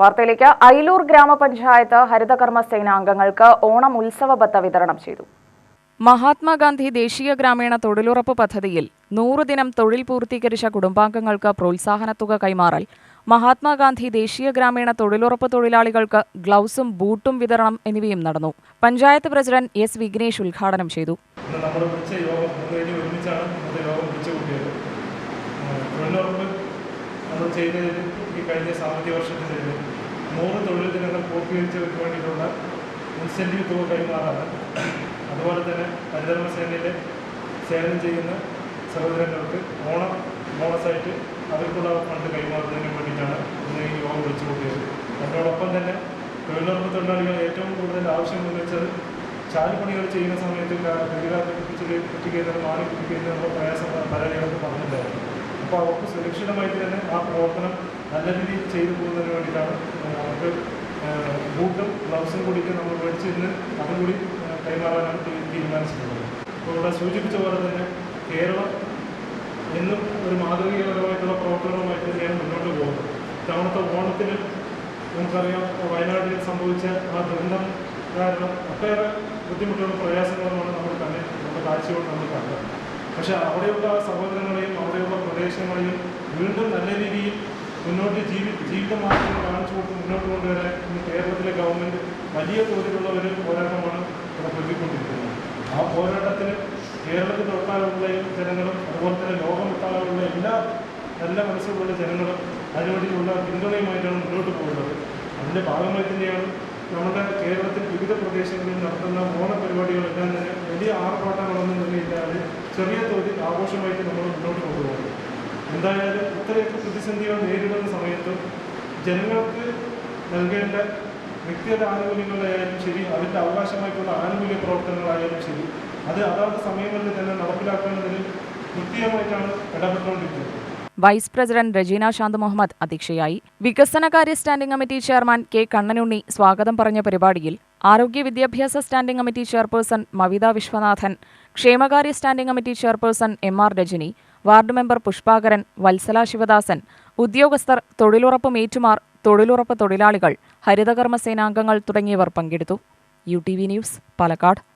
വാർത്തയിലേക്ക് അയിലൂർ ഗ്രാമപഞ്ചായത്ത് ഹരിതകർമ്മ സേന അംഗങ്ങൾക്ക് ഓണം ഉത്സവ ബത്ത വിതരണം ചെയ്തു. മഹാത്മാഗാന്ധി ദേശീയ ഗ്രാമീണ തൊഴിലുറപ്പ് പദ്ധതിയിൽ നൂറ് ദിനം തൊഴിൽ പൂർത്തീകരിച്ച കുടുംബാംഗങ്ങൾക്ക് പ്രോത്സാഹനത്തുക കൈമാറൽ മഹാത്മാഗാന്ധി ദേശീയ ഗ്രാമീണ തൊഴിലുറപ്പ് തൊഴിലാളികൾക്ക് ഗ്ലൗസും ബൂട്ടും വിതരണം എന്നിവയും നടന്നു. പഞ്ചായത്ത് പ്രസിഡന്റ് എസ് വിഘ്നേഷ് ഉദ്ഘാടനം ചെയ്തു. തൊഴിലുറപ്പ് നമ്മൾ ഒരുമിച്ചാണ് യോഗം വിളിച്ചു കൂട്ടിയത് ഏഹ് തൊഴിലുറപ്പ് നമ്മൾ ചെയ്തതിൽ ഈ കഴിഞ്ഞ സാമ്പത്തിക വർഷത്തിൽ നൂറ് തൊഴിൽ ദിനങ്ങൾ പൂർത്തീകരിച്ചവർക്ക് വേണ്ടിയിട്ടുള്ള ഇൻസെന്റീവ് തുക കൈമാറാണ് അതുപോലെ തന്നെ ഹരിതകർമ്മ സേനയിലെ സേവനം ചെയ്യുന്ന സഹോദരങ്ങൾക്ക് ഓണം ബോണസായിട്ട് അവർക്കുള്ള ഫണ്ട് കൈമാറുന്നതിന് വേണ്ടിയിട്ടാണ് ഇന്ന് ഈ യോഗം വിളിച്ചു കൂട്ടിയത് അതിനോടൊപ്പം തന്നെ തൊഴിലുറപ്പ് തൊഴിലാളികൾ ഏറ്റവും കൂടുതൽ ആവശ്യം ഉന്നയിച്ചത് ചാലുപണികൾ ചെയ്യുന്ന സമയത്ത് കെട്ടിടത്തിൽ കുറ്റിക്കുന്നത് മാറി കുട്ടിക്കുന്നതിനുള്ള പ്രയാസം പരാതികളൊക്കെ പറഞ്ഞിട്ടുണ്ടായിരുന്നു. അപ്പോൾ അവർക്ക് സുരക്ഷിതമായിട്ട് തന്നെ ആ പ്രവർത്തനം നല്ല രീതിയിൽ ചെയ്തു പോകുന്നതിന് വേണ്ടിയിട്ടാണ് അവർക്ക് ബൂട്ടും ഗ്ലൗസും കൂടിയിട്ട് നമ്മൾ മേടിച്ച് ഇന്ന് അതും കൂടി കൈമാറാനാണ് തീരുമാനിച്ചിട്ടുള്ളത്. അപ്പോൾ ഇവിടെ സൂചിപ്പിച്ച പോലെ തന്നെ കേരളം എന്നും ഒരു മാതൃകപരമായിട്ടുള്ള പ്രവർത്തനവുമായിട്ട് ഞാൻ മുന്നോട്ട് പോകുന്നത്. ഇത്തവണത്തെ ഓണത്തിന് നമുക്കറിയാം വയനാട്ടിൽ സംഭവിച്ച ആ ദുരന്തം കാരണം ഒട്ടേറെ ബുദ്ധിമുട്ടുകളും പ്രയാസങ്ങളുമാണ് നമ്മൾ തന്നെ നമ്മുടെ കാഴ്ചയോട് നമ്മൾ കണ്ടത്. പക്ഷേ അവിടെയുള്ള സഹോദരങ്ങളെയും അവിടെയുള്ള പ്രദേശങ്ങളെയും വീണ്ടും നല്ല രീതിയിൽ മുന്നോട്ട് ജീവി ജീവിത മാർഗങ്ങൾ കാണിച്ചു കൊടുത്ത് മുന്നോട്ട് കൊണ്ടുവരാൻ ഇന്ന് കേരളത്തിലെ ഗവൺമെന്റ് വലിയ തോതിലുള്ള ഒരു പോരാട്ടമാണ് ഇവിടെ നൽകിക്കൊണ്ടിരിക്കുന്നത്. ആ പോരാട്ടത്തിന് കേരളത്തിലൊട്ടാലുള്ള ജനങ്ങളും അതുപോലെ തന്നെ ലോകമൊട്ടാലുള്ള എല്ലാ നല്ല മനസ്സുകളുള്ള ജനങ്ങളും അതിനുവേണ്ടിയുള്ള പിന്തുണയുമായിട്ടാണ് മുന്നോട്ട് പോകുന്നത്. അതിന്റെ ഭാഗമായി തന്നെയാണ് നമ്മുടെ കേരളത്തിൽ വിവിധ പ്രദേശങ്ങളിൽ നടത്തുന്ന ഓണ പരിപാടികളെല്ലാം തന്നെ വലിയ ആർഭാട്ടങ്ങളൊന്നും തന്നെ ഇല്ലാതെ ചെറിയ തോതിൽ ആഘോഷമായിട്ട് നമ്മൾ മുന്നോട്ട് കൊണ്ടുപോകുന്നത്. എന്തായാലും ഇത്രയൊക്കെ പ്രതിസന്ധികൾ നേരിടുന്ന സമയത്തും ജനങ്ങൾക്ക് നൽകേണ്ട വ്യക്തിഗത ആനുകൂല്യങ്ങളായാലും ശരി അതിന്റെ അവകാശമായിട്ടുള്ള ആനുകൂല്യ പ്രവർത്തനങ്ങളായാലും ശരി അത് അതാത് സമയങ്ങളിൽ തന്നെ നടപ്പിലാക്കേണ്ടതിൽ കൃത്യമായിട്ടാണ് ഇടപെട്ടുകൊണ്ടിരിക്കുന്നത്. വൈസ് പ്രസിഡന്റ് രജീന ശാന്ത് മുഹമ്മദ് അധ്യക്ഷയായി. വികസനകാര്യ standing committee chairman K Kannanunni സ്വാഗതം പറഞ്ഞ പരിപാടിയിൽ ആരോഗ്യ വിദ്യാഭ്യാസ standing committee chairperson Mavitha Viswanathan ക്ഷേമകാര്യ standing committee chairperson M R Rajani ward member Pushpakaran Vatsala Sivadasan ഉദ്യോഗസ്ഥർ തൊഴിലുറപ്പ് മേറ്റുമാർ തൊഴിലുറപ്പ് തൊഴിലാളികൾ ഹരിതകർമ്മ സേനാംഗങ്ങൾ തുടങ്ങിയവർ പങ്കെടുത്തു. U T V news Palakkad.